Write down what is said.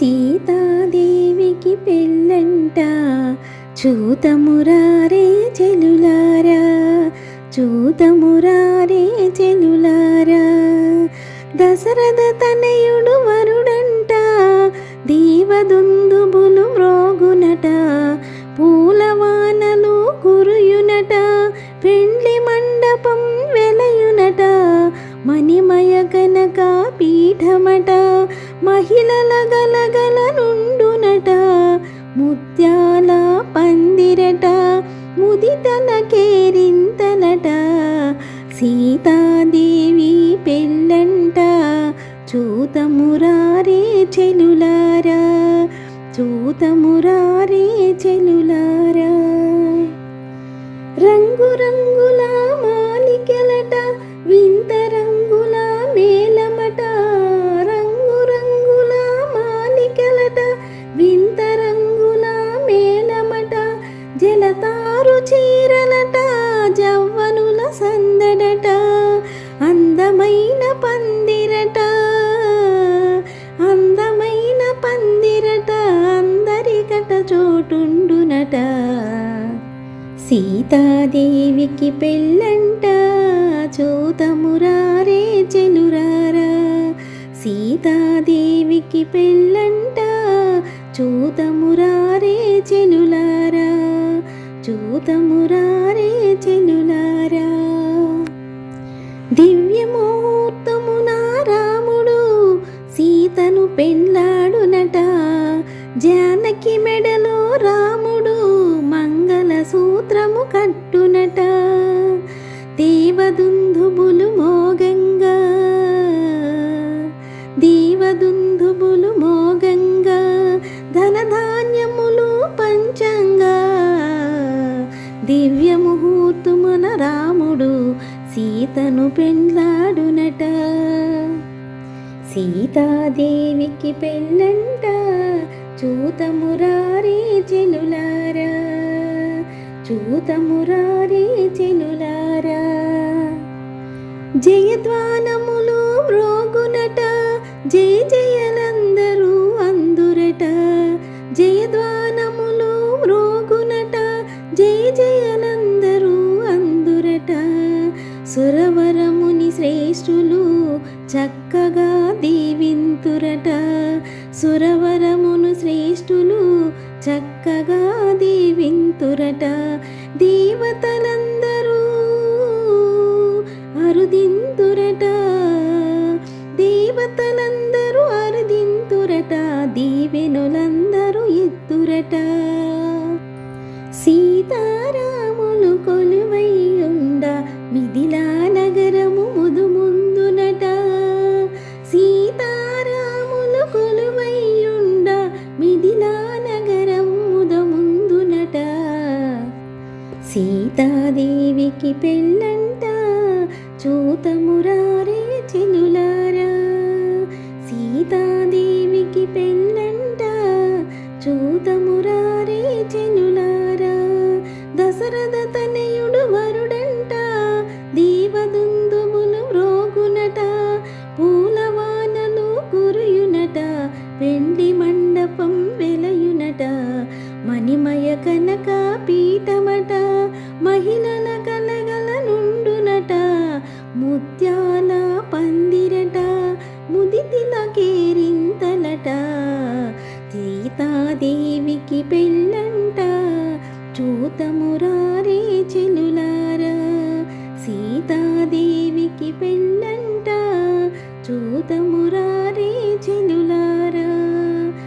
సీతాదేవికి పెళ్ళంట. చూతమురారే చెలులారా. చూతమురారే చెలులారా. దశరథ తనయుడు వరుడంట. దీవదుందుబులు మ్రోగునట. పూలవానలు కురుయునట. పెండ్లి మండపం వెలయునట. మణిమయ కనక పీఠమట. మహిళల గలగల నుండునట ముత్యాల పందిరట ముదితల కేరింతలట సీతాదేవి పెళ్ళంట చూతమురారే చెలులారా చూతమురారే చెలులారా. రంగురంగుల చీరలట జవ్వనుల సందడట అందమైన పందిరట అందమైన పందిరట అందరికట చోటుండునట. సీతాదేవికి పెళ్ళంట చూతమురారే చెలురారా. సీతాదేవికి పెళ్ళంట చూతమురారే చెలుల చూతమురారే చెలులారా దివ్యముహూర్తమున రాముడు సీతను పెళ్ళాడునట జానకి మెడలో రాముడు మంగళ సూత్రము కట్టునట. సీతను పెండ్లాడునట. సీతాదేవికి పెళ్ళంట చూతమురారే చెలులారా చూతమురారే చెలులారా జయద్వానములు మ్రోగునట జయ జయ చక్కగా దీవింతురట. దేవతలందరూ అరుదింతురట. దేవతలందరూ అరుదింతురట. దీవెనులందరూ ఎత్తురట. సీతారాములు కొలువై ఉండ మిదిలా సీతాదేవికి పెళ్ళంట చూతమురారే చెలులారా సీతాదేవికి పెళ్ళంట. చూతమురారే చెలులారా. సీతాదేవికి పెళ్ళంట. చూతమురా